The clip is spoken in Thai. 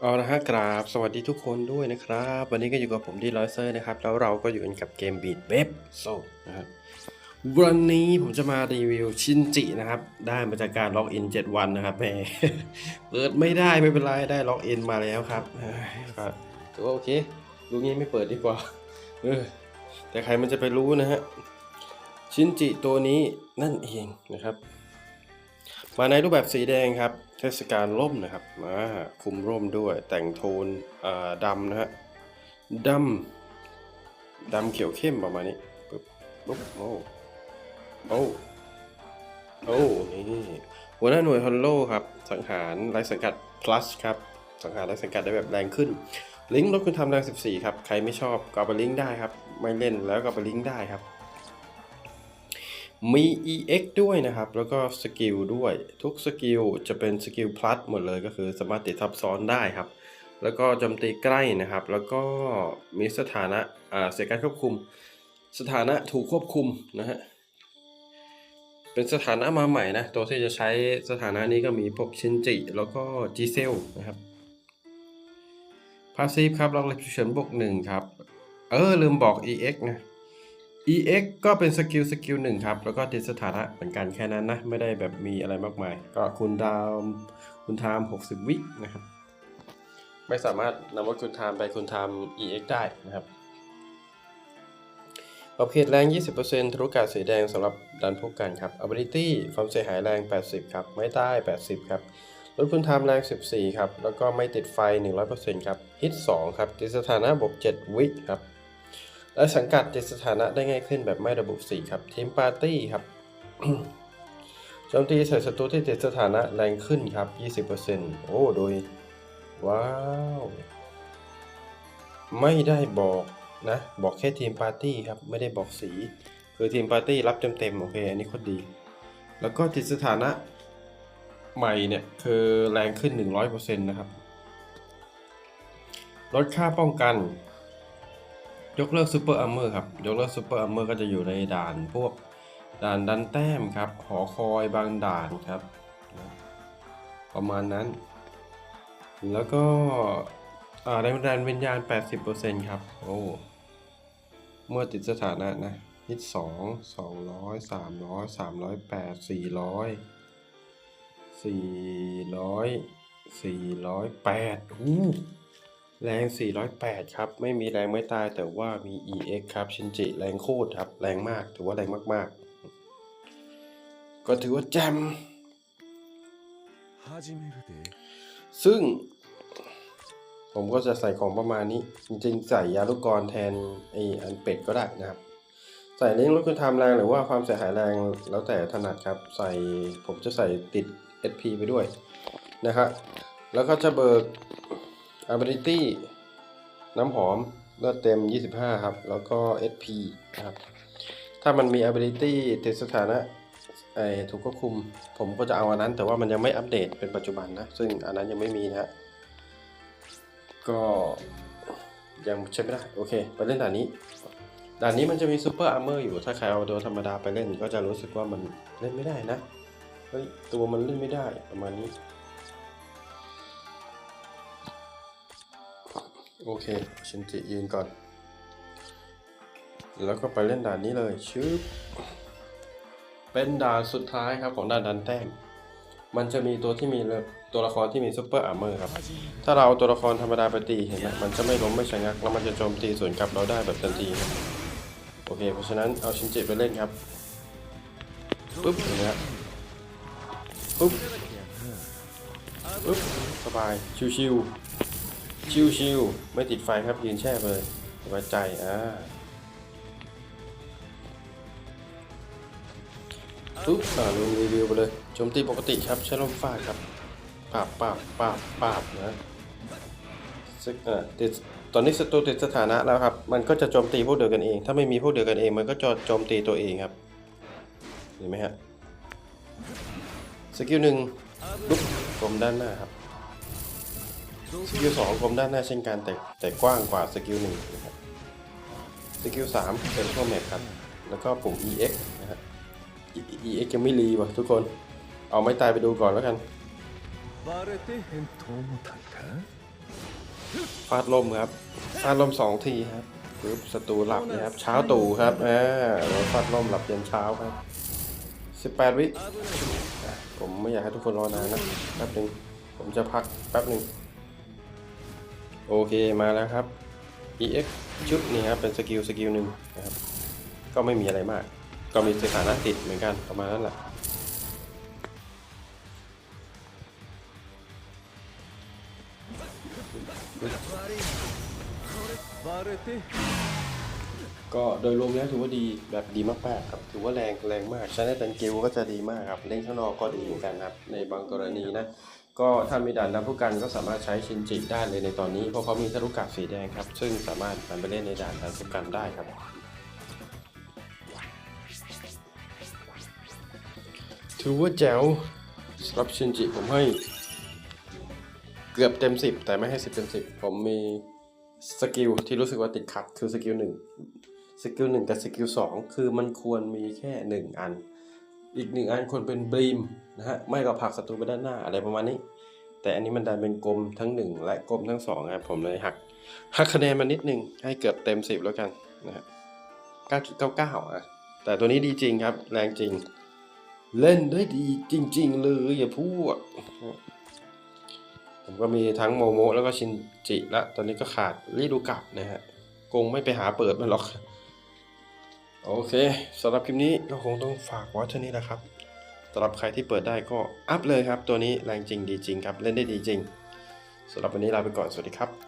เอาละฮะกราบ สวัสดีทุกคนด้วยนะครับ วันนี้ก็อยู่กับผมดีลอยเซอร์นะครับ แล้วเราก็อยู่กันกับเกมบีดเว็บโซนะครับวันนี้ผมจะมารีวิวชินจินะครับ ได้มาจากการล็อกอิน 7 วันนะครับแหมเปิดไม่ได้ไม่เป็นไรได้ล็อกอินมาแล้วครับเอ้ยก็ถือว่าโอเคดูงี้ไม่เปิดดีกว่าเออแต่ใครมันจะไปรู้นะฮะชินจิตัวนี้นั่นเองนะครับ มาในรูปแบบสีแดงครับ เทศกาลร่มนะครับมาคุมร่มด้วย แต่งโทนดำนะฮะดำดำเขียวเข้มประมาณนี้ปึ๊บปุ๊บโอ้โอ้โอ้นี่หัวหน้าหน่วยฮอลโลครับ สังหารไร้สังกัด plus ครับ สังหารไร้สังกัดได้แบบแรงขึ้น ลิงก์ลดคุณทำแรง 14 ครับ ใครไม่ชอบก็ไปลิงก์ได้ครับ ไม่เล่นแล้วก็ไปลิงก์ได้ครับ มี EX ด้วยนะครับ แล้วก็สกิลด้วย ทุกสกิลจะเป็นสกิลพลัสหมดเลยก็คือสามารถติดทับซ้อนได้ครับ แล้วก็โจมตีใกล้นะครับ แล้วก็มีสถานะอ่าเสียการควบคุม สถานะถูกควบคุมนะฮะ เป็นสถานะมาใหม่นะ ตัวที่จะใช้สถานะนี้ก็มีพวกชินจิ แล้วก็จีเซลนะครับพาสซีฟครับล็อกเล็บฉุกเฉินบวกหนึ่งครับ เออลืมบอก EX นะ EX ก็เป็นสกิลสกิลหนึ่งครับ แล้วก็ติดสถานะเหมือนกันแค่นั้นนะ ไม่ได้แบบมีอะไรมากมาย ก็คุณดาวคุณไทม์60 วินะครับ ไม่สามารถนำว่าคุณไทม์ไปคุณไทม์ EX ได้นะครับประเภทแรง 20%ทะลุกาดสีแดงสำหรับดันพวกกันครับ ability ความเสียหายแรง 80 ครับ ไม้ใต้ 80 ครับลดคุณไทม์แรง 14 ครับ แล้วก็ไม่ติดไฟ 100%ครับ hit 2ครับติดสถานะบวก7 วิครับ และสังกัดติดสถานะได้ง่ายขึ้นแบบไม่ระบุสีครับทีมปาร์ตี้ครับโจมตีใส่ศัตรูที่ติดสถานะแรงขึ้นครับ 20%โอ้โดย ว้าว ไม่ได้บอกนะ บอกแค่ทีมปาร์ตี้ครับ ไม่ได้บอกสี คือทีมปาร์ตี้รับเต็มๆโอเค อันนี้โคตรดี แล้วก็ติดสถานะใหม่เนี่ย คือแรงขึ้น 100%นะครับ ลดค่าป้องกัน ยกเลิกซูเปอร์อัมเมอร์ครับยกเลิกซูเปอร์อัมเมอร์ก็จะอยู่ในด่านพวกด่านดันแต้มครับ หอคอยบางด่านครับ ประมาณนั้น แล้วก็อ่าแรงบันดาลวิญญาณ 80%ครับ โอ้เมื่อติดสถานะนะฮิตสองสองร้อยสามร้อยสามร้อยแปดสี่ร้อยสี่ร้อยสี่ร้อยแปดอู้ แรง 408 ครับ ไม่มีแรงไม่ตายแต่ว่ามี EX ครับชินจิแรงโคตรครับ แรงมาก ถือว่าแรงมาก ๆ ก็ถือว่าแจมซึ่ง ผมก็จะใส่ของประมาณนี้ จริงๆ ใส่ยาลูกกรแทนไออันเป็ดก็ได้นะครับ ใส่เลี้ยงลดคุณทำแรงหรือว่าความเสียหายแรงแล้วแต่ถนัดครับ ใส่ผมจะใส่ติด SP ไปด้วยนะครับแล้วก็จะเบิก ability น้ำหอมเลือดเต็ม 25 ครับ แล้วก็ SP นะครับ ถ้ามันมี ability ติดสถานะไอถูกควบคุม ผมก็จะเอาอันนั้น แต่ว่ามันยังไม่อัปเดตเป็นปัจจุบันนะ ซึ่งอันนั้นยังไม่มีนะก็ยังใช้ไม่ได้ โอเค ไปเล่นด่านนี้ ด่านนี้มันจะมีซูเปอร์อาร์เมอร์อยู่ ถ้าใครเอาตัวธรรมดาไปเล่น ก็จะรู้สึกว่ามันเล่นไม่ได้นะ เฮ้ย ตัวมันเล่นไม่ได้ประมาณนี้ โอเคชินจิยืนก่อน แล้วก็ไปเล่นด่านนี้เลยชึบเป็นด่านสุดท้ายครับของด่านดันแต้มมันจะมีตัวที่มีตัวละครที่มีซูเปอร์อาร์เมอร์ครับ ถ้าเราเอาตัวละครธรรมดาไปตีเห็นไหมมันจะไม่ล้มไม่ชะงัก แล้วมันจะโจมตีสวนกลับเราได้แบบทันทีครับโอเค เพราะฉะนั้นเอาชินจิไปเล่นครับปุ๊บอย่างเงี้ยปุ๊บปุ๊บสบายชิวชิว ชิวๆไม่ติดไฟครับยืนแช่ไปเลยสบายใจอ่าปุ๊บอ่าลงรีวิวไปเลยโจมตีปกติครับใช้ลมฟาดครับปาบปาบปาบปาบนะซึ่งอ่าติดตอนนี้ศัตรูติดสถานะแล้วครับ มันก็จะโจมตีพวกเดียวกันเอง ถ้าไม่มีพวกเดียวกันเอง มันก็จะโจมตีตัวเองครับ เห็นไหมฮะ สกิลหนึ่งลุกกลมด้านหน้าครับ สกิลสองคมด้านหน้าเช่นกันแต่แต่กว้างกว่าสกิลหนึ่งนะครับสกิลสามเป็นทั่วแมปครับ แล้วก็ปุ่ม EX นะครับ EX ยังไม่รีว่ะทุกคน เอาไม้ตายไปดูก่อนแล้วกันฟาดลมครับฟาดลมสองทีครับปึ๊บศัตรูหลับนะครับ เช้าตู่ครับอ่าฟาดลมหลับเย็นเช้าครับสิบแปดวิผมไม่อยากให้ทุกคนรอนานนะแป๊บหนึ่งผมจะพักแป๊บหนึ่ง โอเคมาแล้วครับ EX ชุดนี้ครับเป็นสกิลสกิลหนึ่งนะครับ ก็ไม่มีอะไรมาก ก็มีสถานะติดเหมือนกันประมาณนั้นแหละก็โดยรวมแล้วถือว่าดีแบบดีมากๆครับ ถือว่าแรงแรงมากใช้ในเป็นเกลก็จะดีมากครับ เล่นข้างนอกก็ดีเหมือนกันครับ ในบางกรณีนะ ก็ถ้ามีด่านนับผู้กันก็สามารถใช้ชินจิได้เลยในตอนนี้เพราะเขามีทะลุกาสีแดงครับ ซึ่งสามารถนำไปเล่นในด่านนับผู้กันได้ครับ ถือว่าแจ๋วสำหรับชินจิผมให้ เกือบเต็ม 10 แต่ไม่ให้ 10 เต็ม 10 ผมมีสกิลที่รู้สึกว่าติดขัดคือสกิลหนึ่งสกิลหนึ่งกับสกิลสองคือมันควรมีแค่หนึ่งอัน อีกหนึ่งอันควรเป็นบลีม นะฮะไม่ก็ผลักศัตรูไปด้านหน้าอะไรประมาณนี้ แต่อันนี้มันดันเป็นกลมทั้งหนึ่งและกลมทั้งสองครับผมเลยหักหักคะแนนมานิดนึงให้เกือบเต็ม 10 แล้วกันนะฮะ9.99อะแต่ตัวนี้ดีจริงครับ แรงจริง เล่นได้ดีจริง ๆ เลยอย่าพูดผมก็มีทั้งโมโมแล้วก็ชินจิละตอนนี้ก็ขาดรีดูกลับนะฮะคงไม่ไปหาเปิดมันหรอก โอเคสำหรับคลิปนี้ก็คงต้องฝากไว้เท่านี้แหละครับ สำหรับใครที่เปิดได้ก็อัพเลยครับ ตัวนี้แรงจริงดีจริงครับ เล่นได้ดีจริงสำหรับวันนี้ลาไปก่อนสวัสดีครับ